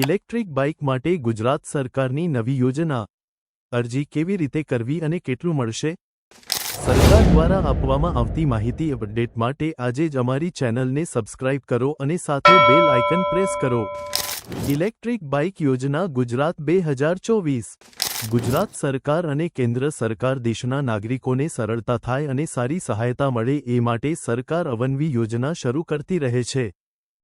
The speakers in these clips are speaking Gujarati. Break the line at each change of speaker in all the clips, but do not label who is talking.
ઇલેક્ટ્રિક બાઇક માટે ગુજરાત સરકારની નવી યોજના. અરજી કેવી રીતે કરવી અને કેટલું મળશે? સરકાર દ્વારા આપવામાં આવતી માહિતી અપડેટ માટે આજે જ અમારી ચેનલને સબસ્ક્રાઇબ કરો અને સાથે બેલ આઇકન પ્રેસ કરો. ઇલેક્ટ્રિક બાઇક યોજના ગુજરાત બે હજાર ચોવીસ. ગુજરાત સરકાર અને કેન્દ્ર સરકાર દેશના નાગરિકોને સરળતા થાય અને સારી સહાયતા મળે એ માટે સરકાર અવનવી યોજના શરૂ કરતી રહે છે.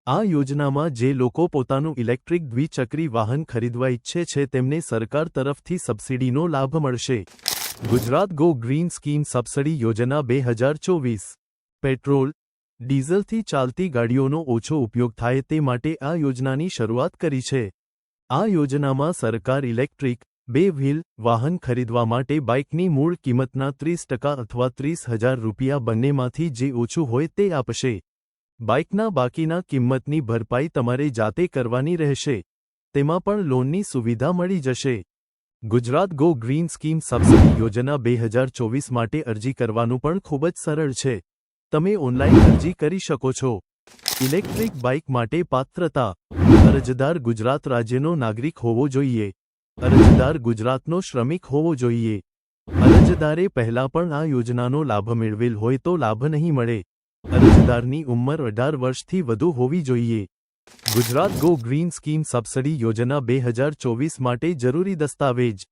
આ યોજનામાં જે લોકો પોતાનું ઇલેક્ટ્રિક દ્વિચક્રી વાહન ખરીદવા ઈચ્છે છે તેમને સરકાર તરફથી સબસિડીનો લાભ મળશે. Gujarat go green scheme subsidy યોજના બે હજાર ચોવીસ. પેટ્રોલ, ડીઝલથી ચાલતી ગાડીઓનો ઓછો ઉપયોગ થાય તે માટે આ યોજનાની શરૂઆત કરી છે. આ યોજનામાં સરકાર ઇલેક્ટ્રિક, બે વ્હીલ વાહન ખરીદવા માટે બાઇકની મૂળ કિંમતના ત્રીસ ટકા અથવા ત્રીસ હજાર રૂપિયા બંનેમાંથી જે ઓછું હોય તે આપશે. બાઇકના બાકીના કિંમતની ભરપાઈ તમારે જાતે કરવાની રહેશે. તેમાં પણ લોનની સુવિધા મળી જશે. Gujarat go green scheme subsidy યોજના બે હજાર ચોવીસ માટે અરજી કરવાનું પણ ખૂબ જ સરળ છે. તમે ઓનલાઈન અરજી કરી શકો છો. ઇલેક્ટ્રિક બાઇક માટે પાત્રતા. અરજદાર ગુજરાત રાજ્યનો નાગરિક હોવો જોઈએ. અરજદાર ગુજરાતનો શ્રમિક હોવો જોઈએ. અરજદારે પહેલા પણ આ યોજનાનો લાભ મેળવેલ હોય તો લાભ નહીં મળે. અરજદારની ઉંમર અઢાર વર્ષથી વધુ હોવી જોઈએ. Gujarat go green scheme subsidy યોજના બે હજાર ચોવીસ માટે જરૂરી દસ્તાવેજ.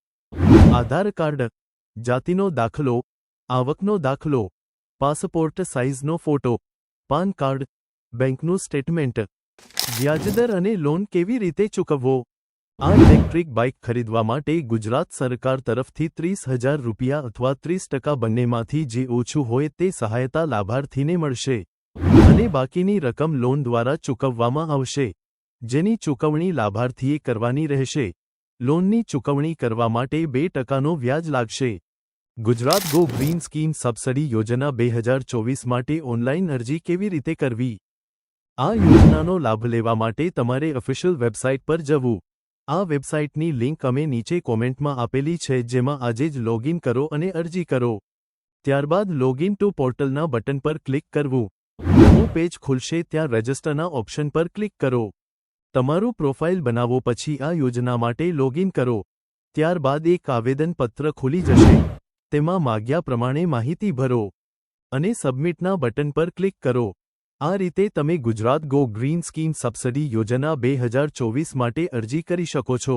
આધાર કાર્ડ. જાતિનો દાખલો. આવકનો દાખલો. પાસપોર્ટ સાઇઝનો ફોટો. PAN card. બેંકનું સ્ટેટમેન્ટ. વ્યાજદર અને લોન કેવી રીતે ચૂકવવો? આ ઇલેક્ટ્રિક બાઇક ખરીદવા માટે ગુજરાત સરકાર તરફથી ત્રીસ હજાર રૂપિયા અથવા ત્રીસ ટકા બંનેમાંથી જે ઓછું હોય તે સહાયતા લાભાર્થીને મળશે. અને બાકીની રકમ લોન દ્વારા ચૂકવવામાં આવશે. જેની ચૂકવણી લાભાર્થીએ કરવાની રહેશે. લોનની ચૂકવણી કરવા માટે બે ટકાનો વ્યાજ લાગશે. Gujarat go green scheme subsidy યોજના બે હજાર ચોવીસ માટે ઓનલાઈન અરજી કેવી રીતે કરવી? આ યોજનાનો લાભ લેવા માટે તમારે ઓફિશિયલ વેબસાઇટ પર જવું. આ વેબસાઇટની લિંક અમે નીચે કોમેન્ટમાં આપેલી છે, જેમાં આજે જ લોગિન કરો અને અરજી કરો. ત્યારબાદ લોગિન ટુ પોર્ટલના બટન પર ક્લિક કરવું. નવું પેજ ખુલશે ત્યાં રજિસ્ટરના ઓપ્શન પર ક્લિક કરો. તમારું પ્રોફાઇલ બનાવો, પછી આ યોજના માટે લોગિન કરો. ત્યારબાદ એક આવેદનપત્ર ખુલી જશે. તેમાં માગ્યા પ્રમાણે માહિતી ભરો અને સબમિટના બટન પર ક્લિક કરો. આ રીતે તમે Gujarat go green scheme subsidy યોજના બે હજાર ચોવીસ માટે અરજી કરી શકો છો.